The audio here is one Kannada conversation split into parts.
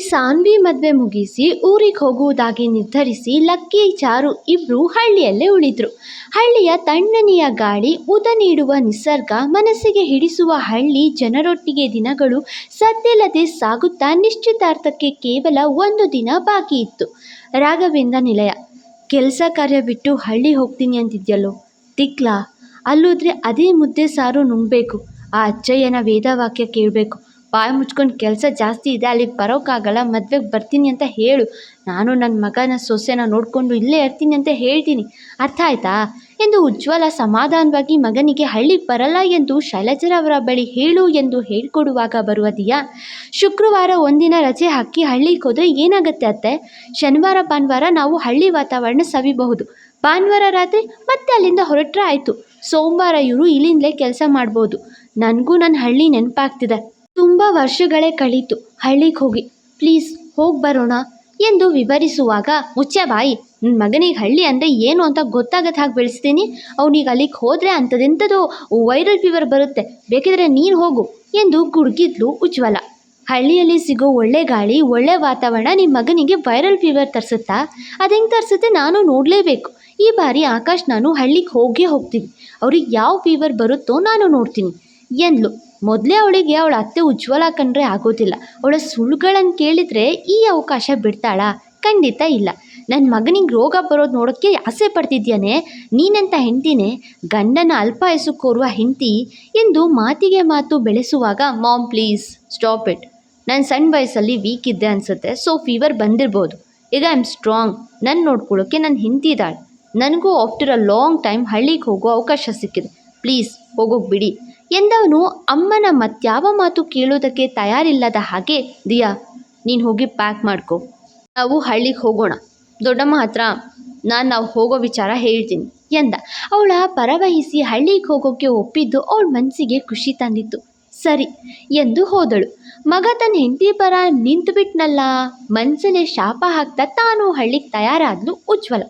ಸಾನ್ವಿ ಮದುವೆ ಮುಗಿಸಿ ಊರಿಗೆ ಹೋಗುವುದಾಗಿ ನಿರ್ಧರಿಸಿ ಲಕ್ಕಿ ಚಾರು ಇಬ್ರು ಹಳ್ಳಿಯಲ್ಲೇ ಉಳಿದ್ರು. ಹಳ್ಳಿಯ ತಣ್ಣನೆಯ ಗಾಳಿ ಉದ ನೀಡುವ ನಿಸರ್ಗ, ಮನಸ್ಸಿಗೆ ಹಿಡಿಸುವ ಹಳ್ಳಿ, ಜನರೊಟ್ಟಿಗೆ ದಿನಗಳು ಸದ್ದಿಲ್ಲದೆ ಸಾಗುತ್ತಾ ನಿಶ್ಚಿತಾರ್ಥಕ್ಕೆ ಕೇವಲ ಒಂದು ದಿನ ಬಾಕಿ ಇತ್ತು. ರಾಘವೇಂದ್ರ ನಿಲಯ, ಕೆಲಸ ಕಾರ್ಯ ಬಿಟ್ಟು ಹಳ್ಳಿ ಹೋಗ್ತೀನಿ ಅಂತಿದ್ಯಲ್ಲೋ? ತಿಕ್ಲಾ, ಅಲ್ಲೋದ್ರೆ ಅದೇ ಮುದ್ದೆ ಸಾರು ನುಂಗ್ಬೇಕು. ಆ ಅಜ್ಜಯ್ಯನ ವೇದವಾಕ್ಯ ಕೇಳಬೇಕು. ಬಾಯಿ ಮುಚ್ಕೊಂಡು ಕೆಲಸ ಜಾಸ್ತಿ ಇದೆ, ಅಲ್ಲಿಗೆ ಬರೋಕ್ಕಾಗಲ್ಲ ಮದ್ವೆಗೆ ಬರ್ತೀನಿ ಅಂತ ಹೇಳು. ನಾನು ನನ್ನ ಮಗನ ಸೊಸೆನ ನೋಡಿಕೊಂಡು ಇಲ್ಲೇ ಇರ್ತೀನಿ ಅಂತ ಹೇಳ್ತೀನಿ. ಅರ್ಥ ಆಯ್ತಾ? ಎಂದು ಉಜ್ವಲ ಸಮಾಧಾನವಾಗಿ ಮಗನಿಗೆ ಹಳ್ಳಿಗೆ ಬರಲ್ಲ ಎಂದು ಶೈಲಜರವರ ಬಳಿ ಹೇಳು ಎಂದು ಹೇಳಿಕೊಡುವಾಗ ಬರುವ ದಿಯಾ, ಶುಕ್ರವಾರ ಒಂದಿನ ರಜೆ ಹಾಕಿ ಹಳ್ಳಿಗೆ ಹೋದರೆ ಏನಾಗುತ್ತೆ ಅತ್ತೆ? ಶನಿವಾರ, ಭಾನುವಾರ ನಾವು ಹಳ್ಳಿ ವಾತಾವರಣ ಸವಿಬಹುದು. ಭಾನುವಾರ ರಾತ್ರಿ ಮತ್ತೆ ಅಲ್ಲಿಂದ ಹೊರಟ್ರೆ ಆಯಿತು. ಸೋಮವಾರ ಇವರು ಇಲ್ಲಿಂದಲೇ ಕೆಲಸ ಮಾಡ್ಬೋದು. ನನಗೂ ನನ್ನ ಹಳ್ಳಿ ನೆನಪಾಗ್ತಿದೆ. ತುಂಬ ವರ್ಷಗಳೇ ಕಳೀತು. ಹಳ್ಳಿಗೆ ಹೋಗಿ, ಪ್ಲೀಸ್ ಹೋಗಿ ಬರೋಣ ಎಂದು ವಿವರಿಸುವಾಗ, ಮುಚ್ಚ ಬಾಯಿ ನನ್ನ ಮಗನಿಗೆ ಹಳ್ಳಿ ಅಂದರೆ ಏನು ಅಂತ ಗೊತ್ತಾಗತ್ತೆ ಹಾಗೆ ಬೆಳೆಸ್ತೀನಿ. ಅವನಿಗೆ ಅಲ್ಲಿಗೆ ಹೋದರೆ ಅಂಥದ್ದೆಂಥದ್ದು ವೈರಲ್ ಫೀವರ್ ಬರುತ್ತೆ. ಬೇಕಿದ್ರೆ ನೀನು ಹೋಗು ಎಂದು ಗುಡುಗಿದ್ಲು ಉಜ್ವಲ. ಹಳ್ಳಿಯಲ್ಲಿ ಸಿಗೋ ಒಳ್ಳೆ ಗಾಳಿ, ಒಳ್ಳೆ ವಾತಾವರಣ ನಿಮ್ಮ ಮಗನಿಗೆ ವೈರಲ್ ಫೀವರ್ ತರಿಸುತ್ತಾ? ಅದು ಹೆಂಗೆ ತರಿಸುತ್ತೆ ನಾನು ನೋಡಲೇಬೇಕು. ಈ ಬಾರಿ ಆಕಾಶ್ ನಾನು ಹಳ್ಳಿಗೆ ಹೋಗೇ ಹೋಗ್ತೀನಿ. ಅವ್ರಿಗೆ ಯಾವ ಫೀವರ್ ಬರುತ್ತೋ ನಾನು ನೋಡ್ತೀನಿ. ಎಂದ್ಲು. ಮೊದಲೇ ಅವಳಿಗೆ ಅವಳ ಅತ್ತೆ ಉಜ್ವಲ ಕಂಡರೆ ಆಗೋದಿಲ್ಲ. ಅವಳ ಸುಳ್ಳುಗಳನ್ನು ಕೇಳಿದರೆ ಈ ಅವಕಾಶ ಬಿಡ್ತಾಳಾ? ಖಂಡಿತ ಇಲ್ಲ. ನನ್ನ ಮಗನಿಗೆ ರೋಗ ಬರೋದು ನೋಡೋಕ್ಕೆ ಆಸೆ ಪಡ್ತಿದ್ಯಾನೆ? ನೀನಂತ ಹೆಂಡ್ತಿನೇ? ಗಂಡನ ಅಲ್ಪಾಯಸು ಕೋರುವ ಹೆಂಡತಿ ಎಂದು ಮಾತಿಗೆ ಮಾತು ಬೆಳೆಸುವಾಗ, ಮಾಮ್, ಪ್ಲೀಸ್, ಸ್ಟಾಪ್ ಇಟ್. ನಾನು ಸಣ್ಣ ವಯಸ್ಸಲ್ಲಿ ವೀಕ್ ಇದ್ದೆ ಅನಿಸುತ್ತೆ, ಸೊ ಫೀವರ್ ಬಂದಿರ್ಬೋದು. ಈಗ ಐ ಆಮ್ ಸ್ಟ್ರಾಂಗ್. ನನ್ನ ನೋಡ್ಕೊಳ್ಳೋಕ್ಕೆ ನನ್ನ ಹಿಂತಿದ್ದಾಳೆ ನನಗೂ ಆಫ್ಟರ್ ಅ ಲಾಂಗ್ ಟೈಮ್ ಹಳ್ಳಿಗೆ ಹೋಗೋ ಅವಕಾಶ ಸಿಕ್ಕಿದೆ. ಪ್ಲೀಸ್ ಹೋಗೋಕೆ ಬಿಡಿ. ಎಂದವನು ಅಮ್ಮನ ಮತ್ಯಾವ ಮಾತು ಕೇಳೋದಕ್ಕೆ ತಯಾರಿಲ್ಲದ ಹಾಗೆ ದಿಯಾ, ನೀನು ಹೋಗಿ ಪ್ಯಾಕ್ ಮಾಡ್ಕೊ. ನಾವು ಹಳ್ಳಿಗೆ ಹೋಗೋಣ. ದೊಡ್ಡಮ್ಮ ಹತ್ರ ನಾನು ನಾವು ಹೋಗೋ ವಿಚಾರ ಹೇಳ್ತೀನಿ ಎಂದ. ಅವಳ ಪರವಹಿಸಿ ಹಳ್ಳಿಗೆ ಹೋಗೋಕ್ಕೆ ಒಪ್ಪಿದ್ದು ಅವಳ ಮನಸ್ಸಿಗೆ ಖುಷಿ ತಂದಿತ್ತು. ಸರಿ ಎಂದು ಹೋದಳು. ಮಗ ತನ್ನ ಹೆಂಡತಿ ಪರ ನಿಂತುಬಿಟ್ನಲ್ಲ ಮನಸ್ಸಲ್ಲೇ ಶಾಪ ಹಾಕ್ತಾ ತಾನು ಹಳ್ಳಿಗೆ ತಯಾರಾದ್ಲು ಉಜ್ವಲ.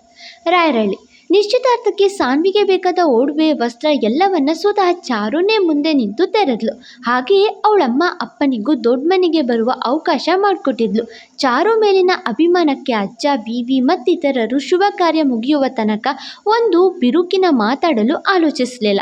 ರಾಯರಳ್ಳಿ ನಿಶ್ಚಿತಾರ್ಥಕ್ಕೆ ಸಾನ್ವಿಗೆ ಬೇಕಾದ ಓಡುವೆ, ವಸ್ತ್ರ ಎಲ್ಲವನ್ನ ಸ್ವತಃ ಚಾರುನೇ ಮುಂದೆ ನಿಂತು ತೆರೆದ್ಲು. ಹಾಗೆಯೇ ಅವಳಮ್ಮ ಅಪ್ಪನಿಗೂ ದೊಡ್ಡ ಮನೆಗೆ ಬರುವ ಅವಕಾಶ ಮಾಡಿಕೊಟ್ಟಿದ್ಲು. ಚಾರು ಮೇಲಿನ ಅಭಿಮಾನಕ್ಕೆ ಅಜ್ಜ, ಬೀವಿ ಮತ್ತಿತರರು ಶುಭ ಕಾರ್ಯ ಮುಗಿಯುವ ತನಕ ಒಂದು ಬಿರುಕಿನ ಮಾತಾಡಲು ಆಲೋಚಿಸಲಿಲ್ಲ.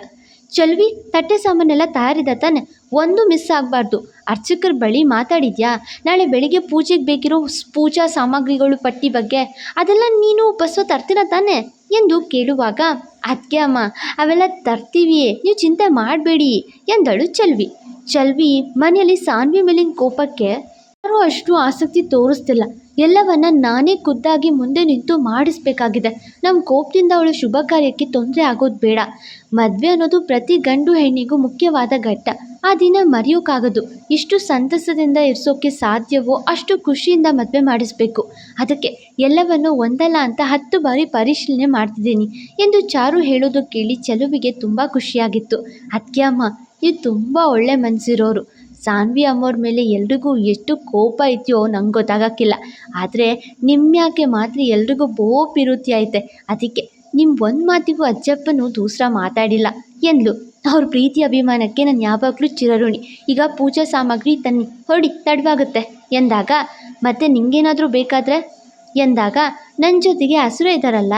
ಚಲ್ವಿ, ತಟ್ಟೆ ಸಾಮಾನೆಲ್ಲ ತಯಾರಿದ ತಾನೆ, ಒಂದು ಮಿಸ್ ಆಗಬಾರ್ದು. ಅರ್ಚಕರ ಬಳಿ ಮಾತಾಡಿದ್ಯಾ? ನಾಳೆ ಬೆಳಿಗ್ಗೆ ಪೂಜೆಗೆ ಬೇಕಿರೋ ಪೂಜಾ ಸಾಮಗ್ರಿಗಳು ಪಟ್ಟಿ ಬಗ್ಗೆ. ಅದೆಲ್ಲ ನೀನು ಬಸ್ಸು ತರ್ತೀರ ತಾನೆ? ಎಂದು ಕೇಳುವಾಗ ಅದಕ್ಕೆ ಅಮ್ಮ, ಅವೆಲ್ಲ ತರ್ತೀವಿ ನೀವು ಚಿಂತೆ ಮಾಡಬೇಡಿ ಎಂದಳು ಚಲ್ವಿ. ಚಲ್ವಿ ಮನೆಯಲ್ಲಿ ಸಾನ್ವಿ ಮೇಲಿನ ಕೋಪಕ್ಕೆ ಯಾರೂ ಅಷ್ಟು ಆಸಕ್ತಿ ತೋರಿಸ್ತಿಲ್ಲ. ಎಲ್ಲವನ್ನ ನಾನೇ ಖುದ್ದಾಗಿ ಮುಂದೆ ನಿಂತು ಮಾಡಿಸ್ಬೇಕಾಗಿದೆ. ನಮ್ಮ ಕೋಪದಿಂದ ಅವಳು ಶುಭ ಕಾರ್ಯಕ್ಕೆ ತೊಂದರೆ ಆಗೋದು ಬೇಡ. ಮದುವೆ ಅನ್ನೋದು ಪ್ರತಿ ಗಂಡು ಹೆಣ್ಣಿಗೂ ಮುಖ್ಯವಾದ ಘಟ್ಟ. ಆ ದಿನ ಮರೆಯೋಕ್ಕಾಗದು ಇಷ್ಟು ಸಂತಸದಿಂದ ಇರಿಸೋಕ್ಕೆ ಸಾಧ್ಯವೋ ಅಷ್ಟು ಖುಷಿಯಿಂದ ಮದುವೆ ಮಾಡಿಸ್ಬೇಕು. ಅದಕ್ಕೆ ಎಲ್ಲವನ್ನು ಒಂದಲ್ಲ ಅಂತ ಹತ್ತು ಬಾರಿ ಪರಿಶೀಲನೆ ಮಾಡ್ತಿದ್ದೀನಿ ಎಂದು ಚಾರು ಹೇಳೋದು ಕೇಳಿ ಚೆಲುವಿಗೆ ತುಂಬ ಖುಷಿಯಾಗಿತ್ತು. ಅದಕ್ಕೆ ಅಮ್ಮ ನೀವು ತುಂಬ ಒಳ್ಳೆ ಮನಸ್ಸಿರೋರು ಸಾನ್ವಿ ಅಮ್ಮೋರ ಮೇಲೆ ಎಲ್ರಿಗೂ ಎಷ್ಟು ಕೋಪ ಇದೆಯೋ ನಂಗೆ ಗೊತ್ತಾಗಕ್ಕಿಲ್ಲ. ಆದರೆ ನಿಮ್ಯಾಕೆ ಮಾತ್ರ ಎಲ್ರಿಗೂ ಬೋ ಪಿರುತಿ ಐತೆ. ಅದಕ್ಕೆ ನಿಮ್ಮ ಒಂದು ಮಾತಿಗೂ ಅಜ್ಜಪ್ಪನು ದೂಸರ ಮಾತಾಡಿಲ್ಲ. ಎಂದ್ಲು ಅವ್ರ ಪ್ರೀತಿ ಅಭಿಮಾನಕ್ಕೆ ನಾನು ಯಾವಾಗಲೂ ಚಿರಋಣಿ. ಈಗ ಪೂಜಾ ಸಾಮಗ್ರಿ ತನ್ನಿ. ಹೊಡಿ, ತಡವಾಗುತ್ತೆ. ಎಂದಾಗ, ಮತ್ತೆ ನಿಂಗೇನಾದರೂ ಬೇಕಾದರೆ? ಎಂದಾಗ ನನ್ನ ಜೊತೆಗೆ ಹಸುರ ಇದ್ದಾರಲ್ಲ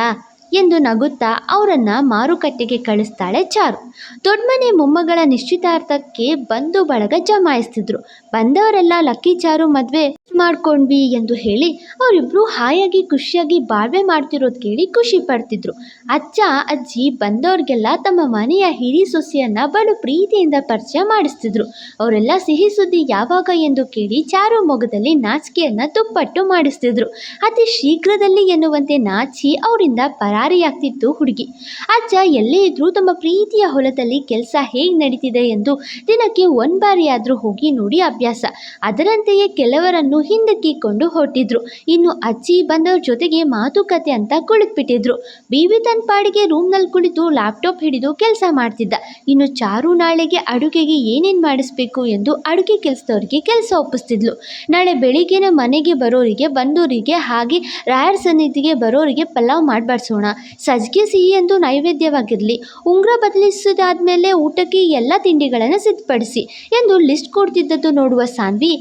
ಎಂದು ನಗುತ್ತಾ ಅವರನ್ನು ಮಾರುಕಟ್ಟೆಗೆ ಕಳಿಸ್ತಾಳೆ ಚಾರು. ದೊಡ್ಡಮನೆ ಮೊಮ್ಮಗಳ ನಿಶ್ಚಿತಾರ್ಥಕ್ಕೆ ಬಂಧು ಬಳಗ ಜಮಾಯಿಸ್ತಿದ್ರು. ಬಂದವರೆಲ್ಲ ಲಕ್ಕಿ ಚಾರು ಮದುವೆ ಮಾಡ್ಕೊಂಡ್ವಿ ಎಂದು ಹೇಳಿ ಅವರಿಬ್ಬರು ಹಾಯಾಗಿ ಖುಷಿಯಾಗಿ ಬಾಳ್ವೆ ಮಾಡ್ತಿರೋದು ಕೇಳಿ ಖುಷಿ ಪಡ್ತಿದ್ರು. ಅಜ್ಜ, ಅಜ್ಜಿ ಬಂದವ್ರಿಗೆಲ್ಲ ತಮ್ಮ ಮನೆಯ ಹಿರಿ ಸೊಸೆಯನ್ನು ಬಲು ಪ್ರೀತಿಯಿಂದ ಪರಿಚಯ ಮಾಡಿಸ್ತಿದ್ರು. ಅವರೆಲ್ಲ ಸಿಹಿ ಸುದ್ದಿ ಯಾವಾಗ ಎಂದು ಕೇಳಿ ಚಾರು ಮೊಗದಲ್ಲಿ ನಾಚಿಕೆಯನ್ನು ತುಪ್ಪಟ್ಟು ಮಾಡಿಸ್ತಿದ್ರು. ಅತಿ ಶೀಘ್ರದಲ್ಲಿ ಎನ್ನುವಂತೆ ನಾಚಿ ಅವರಿಂದ ಪರಾರಿ ಪರಾರಿಯಾಗ್ತಿತ್ತು ಹುಡುಗಿ. ಅಜ್ಜ ಎಲ್ಲೇ ಇದ್ರೂ ತಮ್ಮ ಪ್ರೀತಿಯ ಹೊಲದಲ್ಲಿ ಕೆಲಸ ಹೇಗೆ ನಡೀತಿದೆ ಎಂದು ದಿನಕ್ಕೆ ಒಂದು ಬಾರಿಯಾದರೂ ಹೋಗಿ ನೋಡಿ ಅಭ್ಯಾಸ. ಅದರಂತೆಯೇ ಕೆಲವರನ್ನು ಹಿಂದಕ್ಕಿಕೊಂಡು ಹೊರಟಿದ್ರು. ಇನ್ನು ಅಜ್ಜಿ ಬಂದವ್ರ ಜೊತೆಗೆ ಮಾತುಕತೆ ಅಂತ ಕುಳಿತುಬಿಟ್ಟಿದ್ರು. ಬೀವಿ ತನ್ನ ಪಾಡಿಗೆ ರೂಮ್ನಲ್ಲಿ ಕುಳಿತು ಲ್ಯಾಪ್ಟಾಪ್ ಹಿಡಿದು ಕೆಲಸ ಮಾಡ್ತಿದ್ದ. ಇನ್ನು ಚಾರು ನಾಳೆಗೆ ಅಡುಗೆಗೆ ಏನೇನು ಮಾಡಿಸ್ಬೇಕು ಎಂದು ಅಡುಗೆ ಕೆಲಸದವ್ರಿಗೆ ಕೆಲಸ ಒಪ್ಪಿಸ್ತಿದ್ಲು. ನಾಳೆ ಬೆಳಿಗ್ಗೆನ ಮನೆಗೆ ಬರೋರಿಗೆ, ಬಂದೋರಿಗೆ ಹಾಗೆ ರಾಯರ್ ಸನ್ನಿಧಿಗೆ ಬರೋರಿಗೆ ಪಲಾವ್ ಮಾಡಿಬಾರ್ಸೋಣ. ಸಜ್ಜಿಗೆ ಸಿಹಿ ಎಂದು ನೈವೇದ್ಯವಾಗಿರಲಿ. ಉಂಗುರ ಬದಲಿಸಿದಾದ್ಮೇಲೆ ಊಟಕ್ಕೆ ಎಲ್ಲ ತಿಂಡಿಗಳನ್ನು ಸಿದ್ಧಪಡಿಸಿ ಎಂದು ಲಿಸ್ಟ್ ಕೊಡ್ತಿದ್ದದ್ದು ನೋಡುವ ಸಾನ್ವಿ.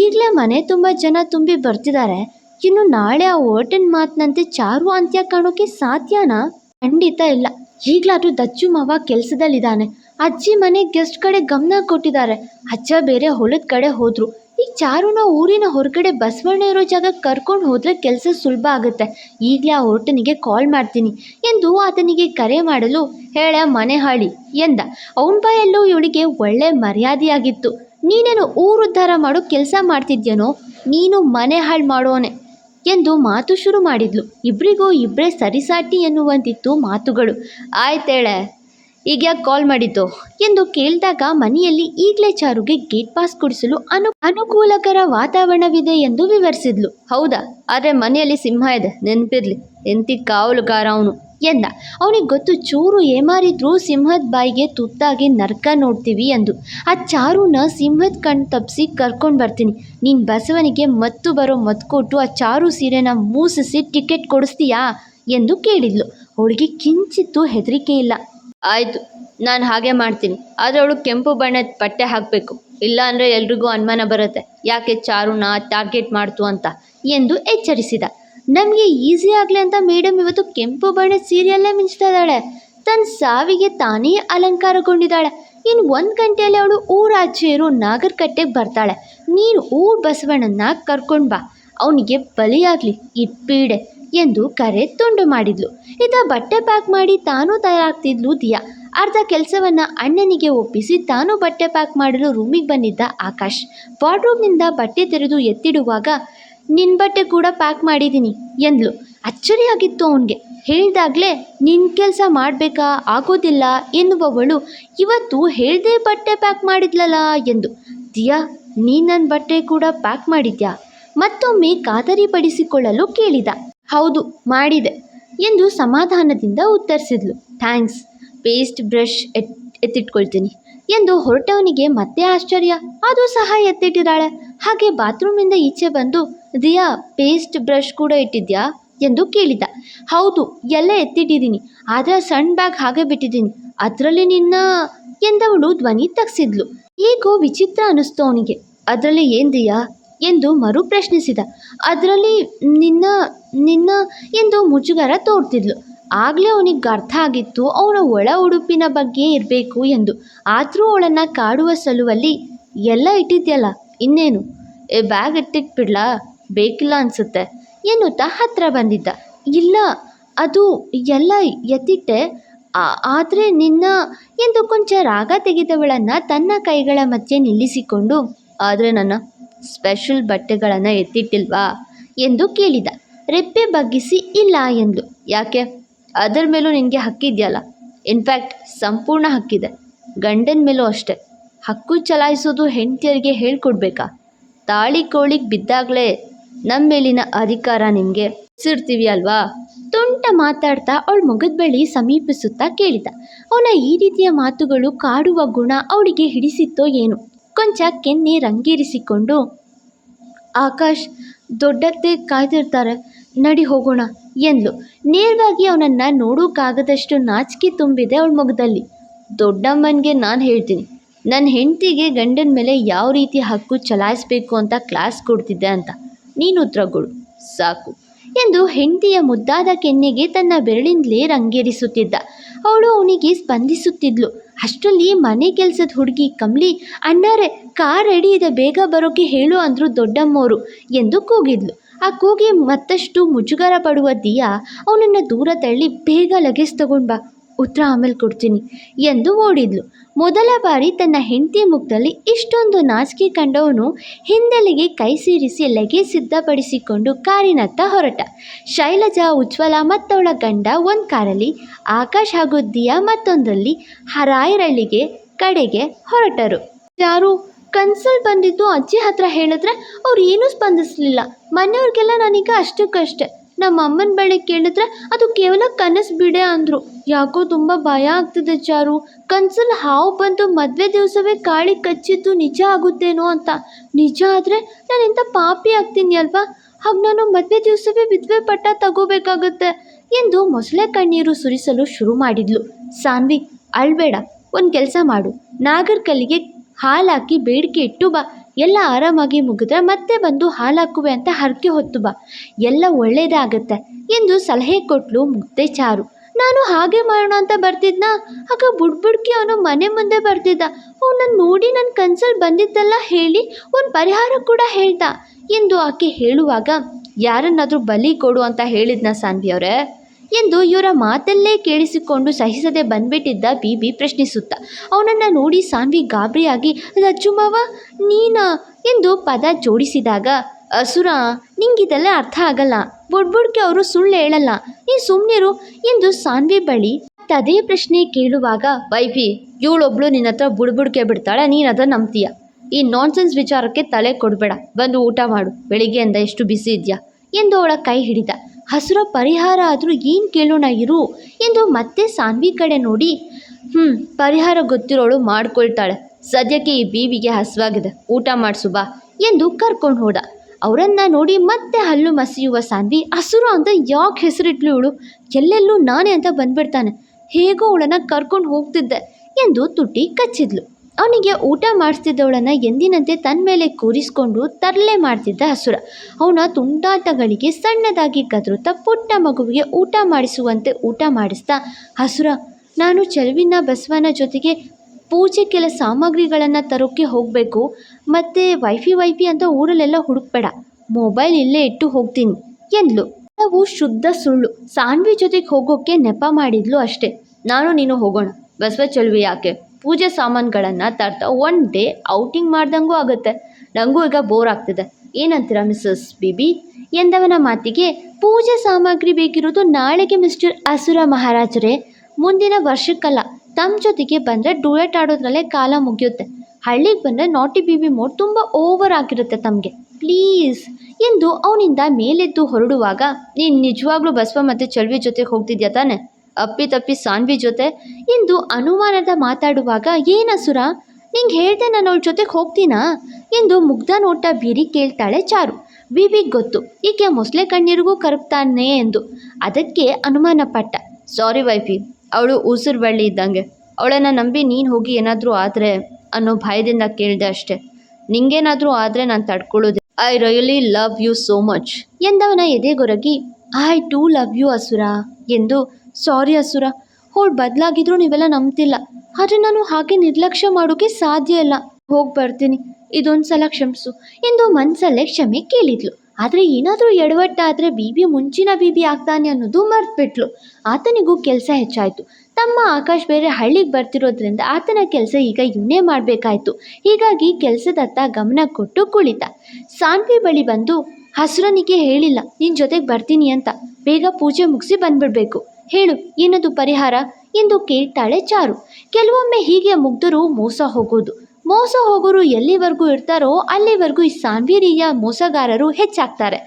ಈಗಲೇ ಮನೆ ತುಂಬ ಜನ ತುಂಬಿ ಬರ್ತಿದ್ದಾರೆ. ಇನ್ನು ನಾಳೆ ಆ ಓಟನ್ ಮಾತಿನಂತೆ ಚಾರು ಅಂತ್ಯ ಕಾಣೋಕೆ ಸಾಧ್ಯನಾ? ಖಂಡಿತ ಇಲ್ಲ. ಈಗಲಾದ್ರೂ ದಚ್ಚು ಮಾವ ಕೆಲಸದಲ್ಲಿದ್ದಾನೆ. ಅಜ್ಜಿ ಮನೆ ಗೆಸ್ಟ್ ಕಡೆ ಗಮನ ಕೊಟ್ಟಿದ್ದಾರೆ. ಅಜ್ಜ ಬೇರೆ ಹೊಲದ ಕಡೆ ಹೋದ್ರು. ಈ ಚಾರುನ ಊರಿನ ಹೊರಗಡೆ ಬಸವಣ್ಣ ಇರೋ ಜಾಗ ಕರ್ಕೊಂಡು ಹೋದ್ರೆ ಕೆಲಸ ಸುಲಭ ಆಗುತ್ತೆ. ಈಗಲೇ ಆ ಹೊರಟನಿಗೆ ಕಾಲ್ ಮಾಡ್ತೀನಿ. ಎಂದು ಆತನಿಗೆ ಕರೆ ಮಾಡಲು, ಹೇಳ ಮನೆ ಹಾಳಿ ಎಂದ. ಅವನ ಬಾಯಲ್ಲೂ ಇವಳಿಗೆ ಒಳ್ಳೆ ಮರ್ಯಾದೆಯಾಗಿತ್ತು. ನೀನೇನು ಊರುದ್ಧಾರ ಮಾಡೋ ಕೆಲಸ ಮಾಡ್ತಿದ್ಯನೋ, ನೀನು ಮನೆ ಹಾಳು ಮಾಡೋನೆ ಎಂದು ಮಾತು ಶುರು ಮಾಡಿದ್ಲು. ಇಬ್ಬರಿಗೂ ಇಬ್ಬರೇ ಸರಿಸಾಟಿ ಎನ್ನುವಂತಿತ್ತು ಮಾತುಗಳು. ಆಯ್ತೇಳೆ. ಈಗ ಯಾಕೆ ಕಾಲ್ ಮಾಡಿದ್ದು? ಎಂದು ಕೇಳಿದಾಗ ಮನೆಯಲ್ಲಿ ಈಗಲೇ ಚಾರುಗೆ ಗೇಟ್ ಪಾಸ್ ಕೊಡಿಸಲು ಅನು, ಅನುಕೂಲಕರ ವಾತಾವರಣವಿದೆ ಎಂದು ವಿವರಿಸಿದ್ಲು. ಹೌದಾ? ಆದರೆ ಮನೆಯಲ್ಲಿ ಸಿಂಹ ಇದೆ. ನೆನಪಿರ್ಲಿ. ಎಂತಿ ಕಾವಲುಗಾರ ಅವನು. ಎಂದ. ಅವನಿಗೆ ಗೊತ್ತು, ಚೂರು ಏಮಾರಿದ್ರೂ ಸಿಂಹದ ಬಾಯಿಗೆ ತುತ್ತಾಗಿ ನರ್ಕ ನೋಡ್ತೀವಿ ಎಂದು ಆ ಚಾರುನ ಸಿಂಹದ ಕಣ್ಣು ತಪ್ಪಿಸಿ ಕರ್ಕೊಂಡು ಬರ್ತೀನಿ. ನೀನು ಬಸವನಿಗೆ ಮತ್ತು ಬರೋ ಮತ್ ಕೊಟ್ಟು ಆ ಚಾರು ಸೀರೆನ ಮೂಸಿಸಿ ಟಿಕೆಟ್ ಕೊಡಿಸ್ತೀಯಾ? ಎಂದು ಕೇಳಿದ್ಲು. ಅವಳಿಗೆ ಕಿಂಚಿತ್ತು ಹೆದರಿಕೆ ಇಲ್ಲ. ಆಯಿತು, ನಾನು ಹಾಗೆ ಮಾಡ್ತೀನಿ. ಆದರೆ ಅವಳು ಕೆಂಪು ಬಣ್ಣದ ಬಟ್ಟೆ ಹಾಕಬೇಕು. ಇಲ್ಲ ಅಂದರೆ ಎಲ್ರಿಗೂ ಅನುಮಾನ ಬರುತ್ತೆ. ಯಾಕೆ ಚಾರುನ ಟಾರ್ಗೆಟ್ ಮಾಡ್ತು ಅಂತ? ಎಂದು ಎಚ್ಚರಿಸಿದ. ನಮಗೆ ಈಸಿ ಆಗಲಿ ಅಂತ ಮೇಡಮ್ ಇವತ್ತು ಕೆಂಪು ಬಣ್ಣದ ಸೀರೆಯಲ್ಲೇ ಮಿಂಚ್ತಾ ಇದ್ದಾಳೆ ತನ್ನ ಸಾವಿಗೆ ತಾನೇ ಅಲಂಕಾರಗೊಂಡಿದ್ದಾಳೆ. ಇನ್ನು ಒಂದು ಗಂಟೆಯಲ್ಲಿ ಅವಳು ಊರಾಚೆ ಇರೋ ನಾಗರಕಟ್ಟೆಗೆ ಬರ್ತಾಳೆ. ನೀನು ಊರ್ ಬಸವಣ್ಣನ ಕರ್ಕೊಂಡು ಬಾ. ಅವನಿಗೆ ಬಲಿಯಾಗಲಿ ಈ ಪೀಡೆ. ಎಂದು ಕರೆ ತುಂಡು ಮಾಡಿದ್ಲು. ಇದ ಬಟ್ಟೆ ಪ್ಯಾಕ್ ಮಾಡಿ ತಾನೂ ತಯಾರಾಗ್ತಿದ್ಲು ದಿಯಾ. ಅರ್ಧ ಕೆಲಸವನ್ನ ಅಣ್ಣನಿಗೆ ಒಪ್ಪಿಸಿ ತಾನು ಬಟ್ಟೆ ಪ್ಯಾಕ್ ಮಾಡಲು ರೂಮಿಗೆ ಬಂದಿದ್ದ ಆಕಾಶ್. ವಾರ್ಡ್ರೋಬ್ನಿಂದ ಬಟ್ಟೆ ತೆರೆದು ಎತ್ತಿಡುವಾಗ ನಿನ್ನ ಬಟ್ಟೆ ಕೂಡ ಪ್ಯಾಕ್ ಮಾಡಿದ್ದೀನಿ ಎಂದ್ಲು. ಅಚ್ಚರಿಯಾಗಿತ್ತು ಅವನಿಗೆ. ಹೇಳಿದಾಗಲೇ ನಿನ್ನ ಕೆಲಸ ಮಾಡಬೇಕಾ? ಆಗೋದಿಲ್ಲ ಎನ್ನುವವಳು, ಇವತ್ತು ಹೇಳ್ದೆ ಬಟ್ಟೆ ಪ್ಯಾಕ್ ಮಾಡಿದ್ಲಲ್ಲ ಎಂದು. ದಿಯಾ ನೀ ನನ್ನ ಬಟ್ಟೆ ಕೂಡ ಪ್ಯಾಕ್ ಮಾಡಿದ್ಯಾ? ಮತ್ತೊಮ್ಮೆ ಖಾತರಿಪಡಿಸಿಕೊಳ್ಳಲು ಕೇಳಿದ. ಹೌದು, ಮಾಡಿದೆ ಎಂದು ಸಮಾಧಾನದಿಂದ ಉತ್ತರಿಸಿದ್ಲು. ಥ್ಯಾಂಕ್ಸ್, ಪೇಸ್ಟ್ ಬ್ರಷ್ ಎತ್, ಎತ್ತಿಟ್ಕೊಳ್ತೀನಿ ಎಂದು ಹೊರಟವನಿಗೆ ಮತ್ತೆ ಆಶ್ಚರ್ಯ. ಅದು ಸಹ ಎತ್ತಿಟ್ಟಿದ್ದಾಳೆ. ಹಾಗೆ ಬಾತ್ರೂಮಿಂದ ಈಚೆ ಬಂದು, ದಿಯಾ, ಪೇಸ್ಟ್ ಬ್ರಷ್ ಕೂಡ ಇಟ್ಟಿದ್ಯಾ? ಎಂದು ಕೇಳಿದ. ಹೌದು, ಎಲ್ಲ ಎತ್ತಿಟ್ಟಿದ್ದೀನಿ. ಆದರೆ ಸಣ್ಣ ಬ್ಯಾಗ್ ಹಾಗೆ ಬಿಟ್ಟಿದ್ದೀನಿ. ಅದರಲ್ಲಿ ನಿನ್ನ ಎಂದವಳು ಧ್ವನಿ ತಗ್ಸಿದ್ಲು. ಹೇಗೋ ವಿಚಿತ್ರ ಅನ್ನಿಸ್ತು ಅವನಿಗೆ. ಅದರಲ್ಲಿ ಏನು ದಿಯಾ? ಎಂದು ಮರು ಪ್ರಶ್ನಿಸಿದ ಅದರಲ್ಲಿ ನಿನ್ನ ನಿನ್ನ ಎಂದು ಮುಜುಗರ ತೋರ್ತಿದ್ಲು. ಆಗಲೇ ಅವನಿಗೆ ಅರ್ಥ ಆಗಿತ್ತು ಅವನ ಒಳ ಉಡುಪಿನ ಬಗ್ಗೆ ಇರಬೇಕು ಎಂದು. ಆದರೂ ಅವಳನ್ನು ಕಾಡುವ ಸಲುವಲ್ಲಿ ಎಲ್ಲ ಇಟ್ಟಿದ್ಯಲ್ಲ, ಇನ್ನೇನು? ಏ, ಬ್ಯಾಗ್ ಎತ್ತಿಟ್ಬಿಡ್ಲಾ ಬೇಕಿಲ್ಲ ಅನಿಸುತ್ತೆ ಎನ್ನುತ್ತಾ ಹತ್ರ ಬಂದಿದ್ದ. ಇಲ್ಲ, ಅದು ಎಲ್ಲ ಎತ್ತಿಟ್ಟೆ. ಆದರೆ ನಿನ್ನ ಎಂದು ಕೊಂಚ ರಾಗ ತೆಗೆದವಳನ್ನು ತನ್ನ ಕೈಗಳ ಮಧ್ಯೆ ನಿಲ್ಲಿಸಿಕೊಂಡು, ಆದರೆ ನನ್ನ ಸ್ಪೆಷಲ್ ಬಟ್ಟೆಗಳನ್ನು ಎತ್ತಿಟ್ಟಿಲ್ವಾ? ಎಂದು ಕೇಳಿದ. ರೆಪ್ಪೆ ಬಗ್ಗಿಸಿ ಇಲ್ಲ ಎಂದು. ಯಾಕೆ? ಅದರ ಮೇಲೂ ನಿನಗೆ ಹಕ್ಕಿದೆಯಲ್ಲ? ಇನ್ಫ್ಯಾಕ್ಟ್ ಸಂಪೂರ್ಣ ಹಕ್ಕಿದೆ. ಗಂಡನ ಮೇಲೂ ಅಷ್ಟೆ. ಹಕ್ಕು ಚಲಾಯಿಸೋದು ಹೆಂಡತಿಯರಿಗೆ ಹೇಳ್ಕೊಡ್ಬೇಕಾ? ತಾಳಿ ಕೋಳಿಗೆ ಬಿದ್ದಾಗಲೇ ನಮ್ಮ ಮೇಲಿನ ಅಧಿಕಾರ ನಿಮಗೆ. ಸಿರ್ತೀವಿ ಅಲ್ವಾ? ತುಂಟ ಮಾತಾಡ್ತಾ ಅವಳ ಮುಗದ ಬಳಿ ಸಮೀಪಿಸುತ್ತಾ ಕೇಳಿದ. ಅವನ ಈ ರೀತಿಯ ಮಾತುಗಳು ಕಾಡುವ ಗುಣ ಅವಳಿಗೆ ಹಿಡಿಸಿತ್ತೋ ಏನು? ಕೊಂಚ ಕೆನ್ನೆ ರಂಗೇರಿಸಿಕೊಂಡು, ಆಕಾಶ್ ದೊಡ್ಡತ್ತೆ ಕಾಯ್ದಿರ್ತಾರೆ. ನಡಿ ಹೋಗೋಣ ಎಂದ್ಲು. ನೇರವಾಗಿ ಅವನನ್ನು ನೋಡೋಕ್ಕಾಗದಷ್ಟು ನಾಚಿಕೆ ತುಂಬಿದೆ ಅವಳ ಮುಖದಲ್ಲಿ. ದೊಡ್ಡಮ್ಮನಿಗೆ ನಾನು ಹೇಳ್ತೀನಿ ನನ್ನ ಹೆಂಡತಿಗೆ ಗಂಡನ ಮೇಲೆ ಯಾವ ರೀತಿ ಹಕ್ಕು ಚಲಾಯಿಸಬೇಕು ಅಂತ ಕ್ಲಾಸ್ ಕೊಡ್ತಿದ್ದೆ ಅಂತ. ನೀನು ಉತ್ತರ ಸಾಕು ಎಂದು ಹೆಂಡತಿಯ ಮುದ್ದಾದ ಕೆನ್ನೆಗೆ ತನ್ನ ಬೆರಳಿಂದಲೇ ರಂಗೇರಿಸುತ್ತಿದ್ದ. ಅವಳು ಅವನಿಗೆ ಸ್ಪಂದಿಸುತ್ತಿದ್ಲು. ಅಷ್ಟರಲ್ಲಿ ಮನೆ ಕೆಲಸದ ಹುಡುಗಿ ಕಮ್ಲಿ ಅಣ್ಣಾರೆ, ಕಾರ್ ರೆಡಿ ಇದೆ, ಬೇಗ ಬರೋಕ್ಕೆ ಹೇಳು ಅಂದರು ದೊಡ್ಡಮ್ಮೋರು ಎಂದು ಕೂಗಿದ್ಲು. ಆ ಕೂಗಿ ಮತ್ತಷ್ಟು ಮುಜುಗರ ಪಡುವ ದಿಯಾ ಅವನನ್ನು ದೂರ ತಳ್ಳಿ ಬೇಗ ಲಗೇಜ್ ತಗೊಂಡ್ ಬಾ. ಉತ್ತರ ಆಮೇಲೆ ಕೊಡ್ತೀನಿ ಎಂದು ಓಡಿದ್ಲು. ಮೊದಲ ಬಾರಿ ತನ್ನ ಹೆಂಡತಿ ಮುಖದಲ್ಲಿ ಇಷ್ಟೊಂದು ನಾಚಿಕೆ ಕಂಡವನು ಹಿಂದೆಲೆಗೆ ಕೈ ಸೇರಿಸಿ ಲಗೆ ಸಿದ್ಧಪಡಿಸಿಕೊಂಡು ಕಾರಿನತ್ತ ಹೊರಟ. ಶೈಲಜಾ, ಉಜ್ವಲ ಮತ್ತವಳ ಗಂಡ ಒಂದು ಕಾರಲ್ಲಿ, ಆಕಾಶ್ ಹಾಗೂ ದಿಯಾ ಮತ್ತೊಂದರಲ್ಲಿ ಹರಾಯರಳ್ಳಿಗೆ ಕಡೆಗೆ ಹೊರಟರು. ಯಾರು? ಕನ್ಸಲ್ ಬಂದಿದ್ದು ಅಜ್ಜಿ ಹತ್ರ ಹೇಳಿದ್ರೆ ಅವ್ರು ಏನೂ ಸ್ಪಂದಿಸಲಿಲ್ಲ. ಮನೆಯವ್ರಿಗೆಲ್ಲ ನಾನೀಗ ಅಷ್ಟಕ್ಕಷ್ಟೆ. ನಮ್ಮ ಅಮ್ಮನ ಬಳಿ ಕೇಳಿದ್ರೆ ಅದು ಕೇವಲ ಕನಸು ಬಿಡೆ ಅಂದರು. ಯಾಕೋ ತುಂಬ ಭಯ ಆಗ್ತಿದೆ ಚಾರು. ಕನ್ಸಲ್ಲಿ ಹಾವು ಬಂದು ಮದುವೆ ದಿವಸವೇ ಕಾಳಿ ಕಚ್ಚಿದ್ದು ನಿಜ ಆಗುತ್ತೇನೋ ಅಂತ. ನಿಜ ಆದರೆ ನಾನು ಇಂಥ ಪಾಪಿ ಆಗ್ತೀನಿ ಅಲ್ವಾ? ಹಾಗೆ ನಾನು ಮದುವೆ ದಿವಸವೇ ವಿಧವೆ ಪಟ್ಟ ತಗೋಬೇಕಾಗುತ್ತೆ ಎಂದು ಮೊಸಳೆ ಕಣ್ಣೀರು ಸುರಿಸಲು ಶುರು ಮಾಡಿದ್ಲು. ಸಾನ್ವಿ ಅಳ್ಬೇಡ, ಒಂದು ಕೆಲಸ ಮಾಡು. ನಾಗರ್ಕಲ್ಲಿಗೆ ಹಾಲಾಕಿ ಬೇಡಿಕೆ ಇಟ್ಟು ಬಾ. ಎಲ್ಲ ಆರಾಮಾಗಿ ಮುಗಿದ್ರೆ ಮತ್ತೆ ಬಂದು ಹಾಲಾಕುವೆ ಅಂತ ಹರಕೆ ಹೊತ್ತು ಬಾ. ಎಲ್ಲ ಒಳ್ಳೆಯದಾಗುತ್ತೆ ಎಂದು ಸಲಹೆ ಕೊಟ್ಟಳು ಮುಗ್ದೆ ಚಾರು ನಾನು ಹಾಗೆ ಮಾಡೋಣ ಅಂತ ಬರ್ತಿದ್ನಾ? ಆಗ ಬುಡ್ಬುಡ್ಕಿ ಅವನು ಮನೆ ಮುಂದೆ ಬರ್ತಿದ್ದ. ಅವನನ್ನು ನೋಡಿ ನನ್ನ ಕನ್ಸಲ್ಲಿ ಬಂದಿದ್ದೆಲ್ಲ ಹೇಳಿ ಒಂದು ಪರಿಹಾರ ಕೂಡ ಹೇಳ್ದ. ಎಂದು ಆಕೆ ಹೇಳುವಾಗ, ಯಾರನ್ನಾದರೂ ಬಲಿ ಕೊಡು ಅಂತ ಹೇಳಿದ್ನ ಸಾನ್ವಿ ಅವರೇ ಎಂದು ಇವರ ಮಾತಲ್ಲೇ ಕೇಳಿಸಿಕೊಂಡು ಸಹಿಸದೆ ಬಂದ್ಬಿಟ್ಟಿದ್ದ ಬಿಬಿ ಪ್ರಶ್ನಿಸುತ್ತ. ಅವನನ್ನು ನೋಡಿ ಸಾನ್ವಿ ಗಾಬರಿಯಾಗಿ ರಜ್ಜು ಮಾವ ನೀನಾ? ಎಂದು ಪದ ಜೋಡಿಸಿದಾಗ, ಅಸುರ, ನಿಂಗಿದೆಲ್ಲ ಅರ್ಥ ಆಗಲ್ಲ. ಬುಡ್ಬುಡ್ಕೆ ಅವರು ಸುಳ್ಳು ಹೇಳಲ್ಲ. ನೀ ಸುಮ್ಮನಿರು ಎಂದು ಸಾನ್ವಿ ಬಳಿ ತದೇ ಪ್ರಶ್ನೆ ಕೇಳುವಾಗ ವೈಫಿ ಇವಳೊಬ್ಳು ನಿನ್ನ ಹತ್ರ ಬುಡ್ಬುಡ್ಕೆ ಬಿಡ್ತಾಳೆ, ನೀನು ಅದನ್ನು ನಂಬ್ತೀಯ. ಈ ನಾನ್ಸೆನ್ಸ್ ವಿಚಾರಕ್ಕೆ ತಲೆ ಕೊಡಬೇಡ. ಬಂದು ಊಟ ಮಾಡು. ಬೆಳಿಗ್ಗೆಯಿಂದ ಎಷ್ಟು ಬಿಸಿ ಇದೆಯಾ? ಎಂದು ಅವಳ ಕೈ ಹಿಡಿದ. ಹಸುರ ಪರಿಹಾರ ಆದರೂ ಏನು ಕೇಳೋಣ ಇರು ಎಂದು ಮತ್ತೆ ಸಾನ್ವಿ ಕಡೆ ನೋಡಿ. ಹ್ಞೂ ಪರಿಹಾರ ಗೊತ್ತಿರೋಳು ಮಾಡ್ಕೊಳ್ತಾಳೆ. ಸದ್ಯಕ್ಕೆ ಈ ಬೀವಿಗೆ ಹಸುವಾಗಿದೆ. ಊಟ ಮಾಡಿಸು ಬಾ ಎಂದು ಕರ್ಕೊಂಡು ಹೋದ. ಅವರನ್ನ ನೋಡಿ ಮತ್ತೆ ಹಲ್ಲು ಮಸಿಯುವ ಸಾನ್ವಿ, ಹಸುರು ಅಂತ ಯಾಕೆ ಹೆಸರಿಟ್ಲು ಇವಳು? ಎಲ್ಲೆಲ್ಲೂ ನಾನೇ ಅಂತ ಬಂದ್ಬಿಡ್ತಾನೆ. ಹೇಗೋ ಅವಳನ್ನು ಕರ್ಕೊಂಡು ಹೋಗ್ತಿದ್ದೆ ಎಂದು ತುಟಿ ಕಚ್ಚಿದ್ಲು. ಅವನಿಗೆ ಊಟ ಮಾಡಿಸ್ತಿದ್ದವಳನ್ನು ಎಂದಿನಂತೆ ತನ್ನ ಮೇಲೆ ಕೂರಿಸ್ಕೊಂಡು ತರಲೆ ಮಾಡ್ತಿದ್ದ ಹಸುರ ಅವನ ತುಂಟಾಟಗಳಿಗೆ ಸಣ್ಣದಾಗಿ ಗದರುತ್ತಾ ಪುಟ್ಟ ಮಗುವಿಗೆ ಊಟ ಮಾಡಿಸುವಂತೆ ಊಟ ಮಾಡಿಸ್ತಾ ಹಸುರ ನಾನು ಚೆಲುವಿನ ಬಸವನ ಜೊತೆಗೆ ಪೂಜೆ ಕೆಲ ಸಾಮಗ್ರಿಗಳನ್ನು ತರೋಕ್ಕೆ ಹೋಗಬೇಕು. ಮತ್ತು ವೈಫಿ ವೈಫಿ ಅಂತ ಊರಲ್ಲೆಲ್ಲ ಹುಡುಕ್ಬೇಡ. ಮೊಬೈಲ್ ಇಲ್ಲೇ ಇಟ್ಟು ಹೋಗ್ತೀನಿ, ಎಂದ್ಲು. ನಾವು ಶುದ್ಧ ಸುಳ್ಳು. ಸಾನ್ವಿ ಜೊತೆಗೆ ಹೋಗೋಕ್ಕೆ ನೆಪ ಮಾಡಿದ್ಲು ಅಷ್ಟೇ. ನಾನು ನೀನು ಹೋಗೋಣ. ಬಸವ ಚೆಲುವೆ ಯಾಕೆ? ಪೂಜೆ ಸಾಮಾನುಗಳನ್ನು ತರ್ತಾ ಒನ್ ಡೇ ಔಟಿಂಗ್ ಮಾಡ್ದಂಗೂ ಆಗುತ್ತೆ. ನನಗೂ ಈಗ ಬೋರ್ ಆಗ್ತಿದೆ. ಏನಂತೀರಾ ಮಿಸಸ್ ಬಿಬಿ? ಎಂದವನ ಮಾತಿಗೆ ಪೂಜೆ ಸಾಮಗ್ರಿ ಬೇಕಿರೋದು ನಾಳೆಗೆ ಮಿಸ್ಟರ್ ಅಸುರ ಮಹಾರಾಜರೇ. ಮುಂದಿನ ವರ್ಷಕ್ಕಲ್ಲ ತಮ್ಮ ಜೊತೆಗೆ ಬಂದರೆ ಡೂಯೆಟ್ ಆಡೋದ್ರಲ್ಲೇ ಕಾಲ ಮುಗಿಯುತ್ತೆ. ಹಳ್ಳಿಗೆ ಬಂದರೆ ನಾಟಿ ಬಿಬಿ ಮೋಡ್ ತುಂಬ ಓವರ್ ಆಗಿರುತ್ತೆ ತಮಗೆ. ಪ್ಲೀಸ್ ಎಂದು ಅವನಿಂದ ಮೇಲೆದ್ದು ಹೊರಡುವಾಗ, ನೀನು ನಿಜವಾಗ್ಲೂ ಬಸವ ಮತ್ತು ಚಳ್ವಿ ಜೊತೆಗೆ ಹೋಗ್ತಿದ್ಯಾ ತಾನೆ? ಅಪ್ಪಿ ತಪ್ಪಿ ಸಾನ್ವಿ ಜೊತೆ ಎಂದು ಅನುಮಾನದ ಮಾತಾಡುವಾಗ ಏನಸುರ ನಿಂಗೆ ಹೇಳ್ದೆ ನಾನು ಅವಳ ಜೊತೆಗೆ ಹೋಗ್ತೀನಾ? ಎಂದು ಮುಗ್ಧ ನೋಟ ಬೀರಿ ಕೇಳ್ತಾಳೆ ಚಾರು. ವಿವಿಗ್ ಗೊತ್ತು, ಈಕೆ ಮೊಸಳೆ ಕಣ್ಣೀರಿಗೂ ಕರಗ್ತಾನೆ ಎಂದು. ಅದಕ್ಕೆ ಅನುಮಾನ ಪಟ್ಟ. ಸಾರಿ ವೈಫಿ, ಅವಳು ಉಸಿರು ಬಳ್ಳಿ ಇದ್ದಂಗೆ. ಅವಳನ್ನು ನಂಬಿ ನೀನು ಹೋಗಿ ಏನಾದರೂ ಆದರೆ ಅನ್ನೋ ಭಯದಿಂದ ಕೇಳಿದೆ ಅಷ್ಟೆ. ನಿಂಗೇನಾದರೂ ಆದರೆ ನಾನು ತಡ್ಕೊಳ್ಳೋದೆ I really love you so much ಎಂದವನ ಎದೆಗೊರಗಿ ಐ ಟೂ ಲವ್ ಯು ಅಸುರ ಎಂದು ಸಾರಿ ಅಸುರ. ಹೋಳು ಬದಲಾಗಿದ್ರು ನೀವೆಲ್ಲ ನಂಬ್ತಿಲ್ಲ. ಆದರೆ ನಾನು ಹಾಗೆ ನಿರ್ಲಕ್ಷ್ಯ ಮಾಡೋಕೆ ಸಾಧ್ಯ ಇಲ್ಲ. ಹೋಗಿ ಬರ್ತೀನಿ. ಇದೊಂದು ಸಲ ಕ್ಷಮಿಸು. ಎಂದು ಮನಸ್ಸಲ್ಲೇ ಕ್ಷಮೆ ಕೇಳಿದ್ಲು. ಆದರೆ ಏನಾದರೂ ಎಡವಟ್ಟಾದರೆ ಬೀಬಿ ಮುಂಚಿನ ಬೀಬಿ ಆಗ್ತಾನೆ ಅನ್ನೋದು ಮರ್ತ್ಬಿಟ್ಲು. ಆತನಿಗೂ ಕೆಲಸ ಹೆಚ್ಚಾಯಿತು. ತಮ್ಮ ಆಕಾಶ್ ಬೇರೆ ಹಳ್ಳಿಗೆ ಬರ್ತಿರೋದ್ರಿಂದ ಆತನ ಕೆಲಸ ಈಗ ಇವನೇ ಮಾಡಬೇಕಾಯ್ತು. ಹೀಗಾಗಿ ಕೆಲಸದತ್ತ ಗಮನ ಕೊಟ್ಟು ಕುಳಿತ. ಸಾನ್ವಿ ಬಳಿ ಬಂದು ಹಸುರನಿಗೆ ಹೇಳಿಲ್ಲ. ನಿನ್ನ ಜೊತೆಗೆ ಬರ್ತೀನಿ ಅಂತ. ಬೇಗ ಪೂಜೆ ಮುಗಿಸಿ ಬಂದ್ಬಿಡ್ಬೇಕು. ಹೇಳು, ಏನದು ಪರಿಹಾರ? ಎಂದು ಕೇಳ್ತಾಳೆ ಚಾರು. ಕೆಲವೊಮ್ಮೆ ಹೀಗೆ ಮುಗ್ಧರು ಮೋಸ ಹೋಗೋದು. ಮೋಸ ಹೋಗೋರು ಎಲ್ಲಿವರೆಗೂ ಇರ್ತಾರೋ ಅಲ್ಲಿವರೆಗೂ ಈ ಸಾನ್ವಿರಿಯ ಮೋಸಗಾರರು ಹೆಚ್ಚಾಗ್ತಾರೆ.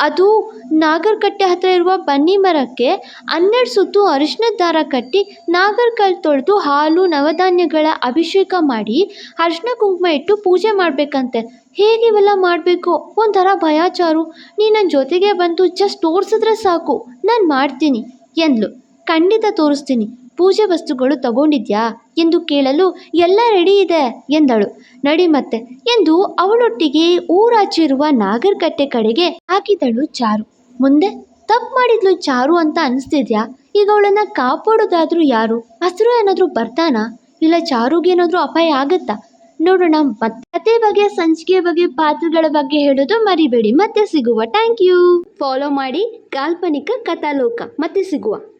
ಅದು ನಾಗರಕಟ್ಟೆ ಹತ್ರ ಇರುವ ಬನ್ನಿ ಮರಕ್ಕೆ ಹನ್ನೆರಡು ಸುತ್ತು ಅರಿಶಿನದ ದಾರ ಕಟ್ಟಿ ನಾಗರಕಲ್ ತೊಳೆದು ಹಾಲು, ನವಧಾನ್ಯಗಳ ಅಭಿಷೇಕ ಮಾಡಿ ಅರಿಶಿನ ಕುಂಕುಮ ಇಟ್ಟು ಪೂಜೆ ಮಾಡಬೇಕಂತೆ. ಹೇಗೆ ಇವೆಲ್ಲ ಮಾಡಬೇಕು? ಒಂಥರ ಭಯಾಚಾರು ನೀ ನನ್ನ ಜೊತೆಗೆ ಬಂದು ಜಸ್ಟ್ ತೋರಿಸಿದ್ರೆ ಸಾಕು. ನಾನು ಮಾಡ್ತೀನಿ. ಎಂದ್ಲು. ಖಂಡಿತ ತೋರಿಸ್ತೀನಿ. ಪೂಜೆ ವಸ್ತುಗಳು ತಗೊಂಡಿದ್ಯಾ? ಎಂದು ಕೇಳಲು, ಎಲ್ಲ ರೆಡಿ ಇದೆ, ಎಂದಳು. ನಡಿ ಮತ್ತೆ, ಎಂದು ಅವಳೊಟ್ಟಿಗೆ ಊರಾಚಿರುವ ನಾಗರಕಟ್ಟೆ ಕಡೆಗೆ ಹಾಕಿದಳು ಚಾರು. ಮುಂದೆ ತಪ್ಪು ಮಾಡಿದ್ಲು ಚಾರು ಅಂತ ಅನಿಸ್ತಿದ್ಯಾ? ಈಗ ಅವಳನ್ನ ಕಾಪಾಡೋದಾದ್ರೂ ಯಾರು? ಹಸಿರು ಏನಾದರೂ ಬರ್ತಾನಾ? ಇಲ್ಲ ಚಾರುಗೇನಾದರೂ ಅಪಾಯ ಆಗತ್ತಾ? ನೋಡೋಣ, ಮತ್ತೆ ಬಗ್ಗೆ ಸಂಚಿಕೆ ಬಗ್ಗೆ, ಪಾತ್ರಗಳ ಬಗ್ಗೆ ಹೇಳೋದು ಮರಿಬೇಡಿ. ಮತ್ತೆ ಸಿಗುವ. ಥ್ಯಾಂಕ್ ಯು ಫಾಲೋ ಮಾಡಿ, ಕಾಲ್ಪನಿಕ ಕಥಾಲೋಕ. ಮತ್ತೆ ಸಿಗುವ.